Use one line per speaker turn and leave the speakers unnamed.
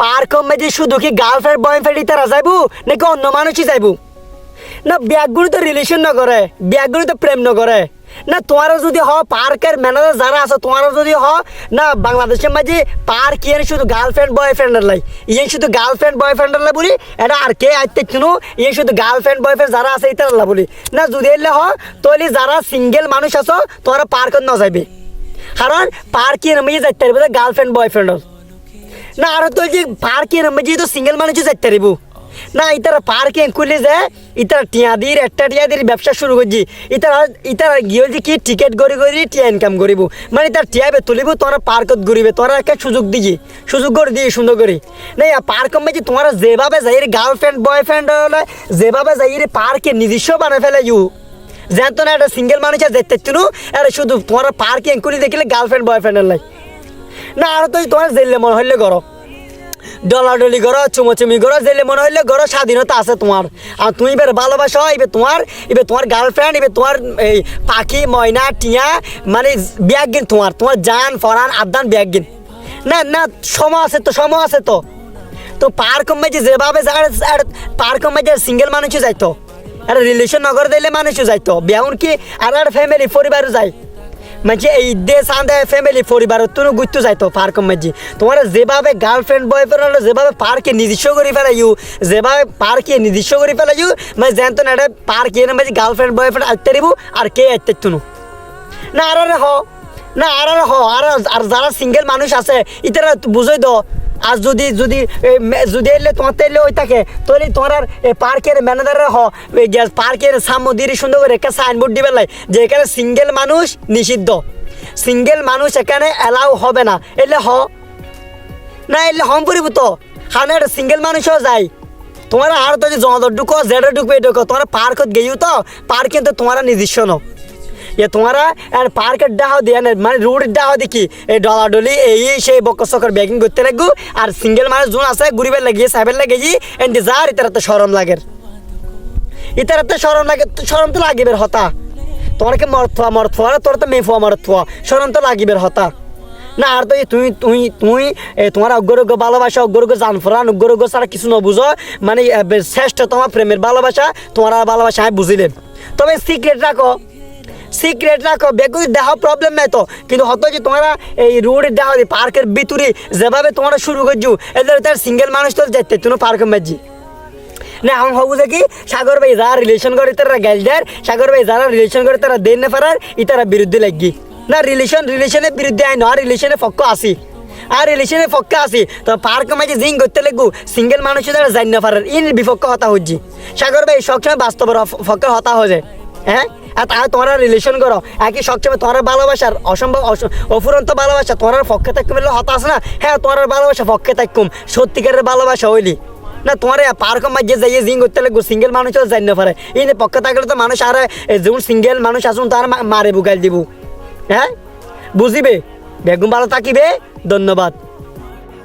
Park মেজি শুধু কি গার্লফ্রেন্ড বয়ফ্রেন্ড তারা যাইবো? নাকি অন্য মানুষই যাইবো? না ব্যাগগুলো তো রিলেশন ন করে ব্যাগগুলো তো প্রেম ন করে না তোমার যদি হ পার্কের ম্যানেজার যারা আছে তোমার যদি হ, না, বাংলাদেশের মাঝে পার্ক ইয়ে শুধু গার্লফ্রেন্ড বয়ফ্রেন্ডের লাই? ইয়ে শুধু গার্লফ্রেন্ড বয়ফ্রেন্ডের লাই বলি? এটা আর কে আইতে শুনো ইয়ে শুধু গার্লফ্রেন্ড বয়ফ্রেন্ড যারা আছে এটা আল্লাহ বলি? না, যদি এলে হ তাহলে যারা সিঙ্গেল মানুষ আছো তোমরা পার্কত ন যাইবে। কারণ পার্কে নামে যাইতে পারবে গার্লফ্রেন্ড বয়ফ্রেন্ডর না, আর তো যে পার্কে নামে তো সিঙ্গেল মানুষই যাইতে পারিব। না, ইতারা পার্কে খুলে যে ইতারা টিয়া দিয়ে একটা টিয়া দিয়ে ব্যবসা শুরু করছি। ইতারা ইতারা গিয়ে যে কি টিকেট করি করি টিয়া ইনকাম করিব। মানে তার টিয়াবে তুলিব, তোরা পার্কত ঘুরিবে, তোরা একটা সুযোগ দিজি সুযোগ করে দিয়ে সুন্দর করে। না পার্ক মেজি তোমরা যেভাবে যাই গার্লফ্রেন্ড বয়ফ্রেন্ড হলে যেভাবে যাই পার্কে নিজস্ব বানায় ফেলে ইউ। জানতো না একটা সিঙ্গেল মানুষ আর দেখতে চিনু এটা শুধু তোমার পার্কে এঙ্কুলি দেখিলে গার্লফ্রেন্ড বয়ফ্রেন্ডের লাই না, আর তো তোমার জেলে মনে হইলে করো। ডলাডলি করো, চুমোচুমি করো জেলে মনে হইলে করো, স্বাধীনতা আছে তোমার। আর তুমি এবার ভালোবাসো, এবার তোমার এবার তোমার গার্লফ্রেন্ড এবার তোমার এই পাখি, ময়না, টিয়া মানে ব্যাগিন তোমার তোমার জান, ফরান আদান ব্যাগিন। না না, সময় আছে তো, সময় আছে তো। তো পার্ক মেজে যেভাবে পার্ক মেজে সিঙ্গেল মানুষও যাইতো। আর রিলেশন নগর দিলে মানুষও যাইতো। বিয়াউন কি, আর ফ্যামিলি পরিবারও যায়। মানে এই দেশ আন্দে ফ্যামিলি পরিবার তুমি ঘুরতে যাইতো পার্ক মাঝে। তোমার যেভাবে গার্লফ্রেন্ড বয়ফ্রেন্ড যেভাবে পার্কে নিজস্ব করে ফেলাইও যেভাবে পার্কে নিজস্ব করে ফেলাইও মানে জানতো না এটা পার্কে না মাঝে গার্লফ্রেন্ড বয়ফ্রেন্ড আসতে দিব আর কে আসতে তুনু না, আর হ। না, আর হ। আর আর যারা সিঙ্গেল মানুষ আছে, ইতারা বুঝই দো। আর যদি যদি যদি এলে তোমার তেলে ওই থাকে তাহলে তোমার পার্কের ম্যানেজার হ পার্কের সামুদ্রি সুন্দর করে একটা সাইনবোর্ড দিবে লাই, যে এখানে সিঙ্গেল মানুষ নিষিদ্ধ। সিঙ্গেল মানুষ এখানে অ্যালাউ হবে না। এলে হ। না, এলে হম পরিব তো হানে একটা সিঙ্গেল মানুষও যায়। তোমার আর তো যে জমাদর ঢুকো জেডে ঢুকবে ঢুকো তোমার পার্কত গেইও তো, পার্ক কিন্তু তোমার নিজস্ব ন এ তোমারা, আর পার্কের ডাহ দিয়ে না মানে রোডের ডাহ দেখি এই ডলাডলি, এই, সেই বক্ক চকর ব্যাগিং করতে লাগবো আর সিঙ্গেল মানুষ যোন আছে ঘুরিবার লাগিয়ে সাহেবের লাগিয়ে এন্ড যার ইতার তো সরম লাগের ইতার তো সরম লাগে সরম তো লাগিবের হতা তোমাকে মরথুয়া মরথুয়া তোর তো মেফুয়া মরথুয়া সরম তো লাগিবের হতা। না, আর তো তুই তুই তুই তোমার অগ্রগ ভালোবাসা অগ্রগ জানফরান অগ্রগ ছাড়া কিছু নবুঝো মানে শ্রেষ্ঠ তোমার প্রেমের ভালোবাসা, তোমার ভালোবাসা আমি বুঝিলেন তবে সিক্রেট রাখো। সিক্রেট রাখো, বেগুন দেহ প্রবলেম নাই তো। কিন্তু হতো যে তোমরা এই রোডের দেহ পার্কের ভিতরে যেভাবে তোমরা শুরু করছ, এদের তার সিঙ্গেল মানুষ তো যাইতে তুমি পার্কের মাঝি না আমি যে কি, সাগর ভাই যারা রিলেশন করে তারা গাইল দেয় সাগর ভাই যারা রিলেশন করে তারা দেন না পারার ইতারা বিরুদ্ধে লাগি। না রিলেশন রিলেশনের বিরুদ্ধে আইন, আর রিলেশনের পক্ষ আসি আর রিলেশনের পক্ষে আসি তো পার্ক মাঝে জিং করতে লাগবো সিঙ্গেল মানুষের দ্বারা জান না পারার, ইন বিপক্ষ হতা হচ্ছি। সাগর ভাই সবসময় বাস্তবের পক্ষে হতা হয়ে যায়। হ্যাঁ? আর তোমরা রিলেশন করো। একই সবসময় তোমার ভালোবাসার অসম্ভব অস- অফুরন্ত ভালোবাসা? তোমার পক্ষে থাকতে বললে হতাশ না? হ্যাঁ তোমার ভালোবাসা পক্ষে থাকুম। সত্যিকারের ভালোবাসা হইলি। না তোমার পার্ক মাঝে যাইয়ে জিং করতে লাগবো সিঙ্গেল মানুষও যাই না পারে। এই পক্ষে থাকলে তো মানুষ আর যেমন সিঙ্গেল মানুষ আসুন, তার মারে বুকাল দিব। হ্যাঁ? বুঝিবে? বেগুন ভালো থাকিবে? ধন্যবাদ।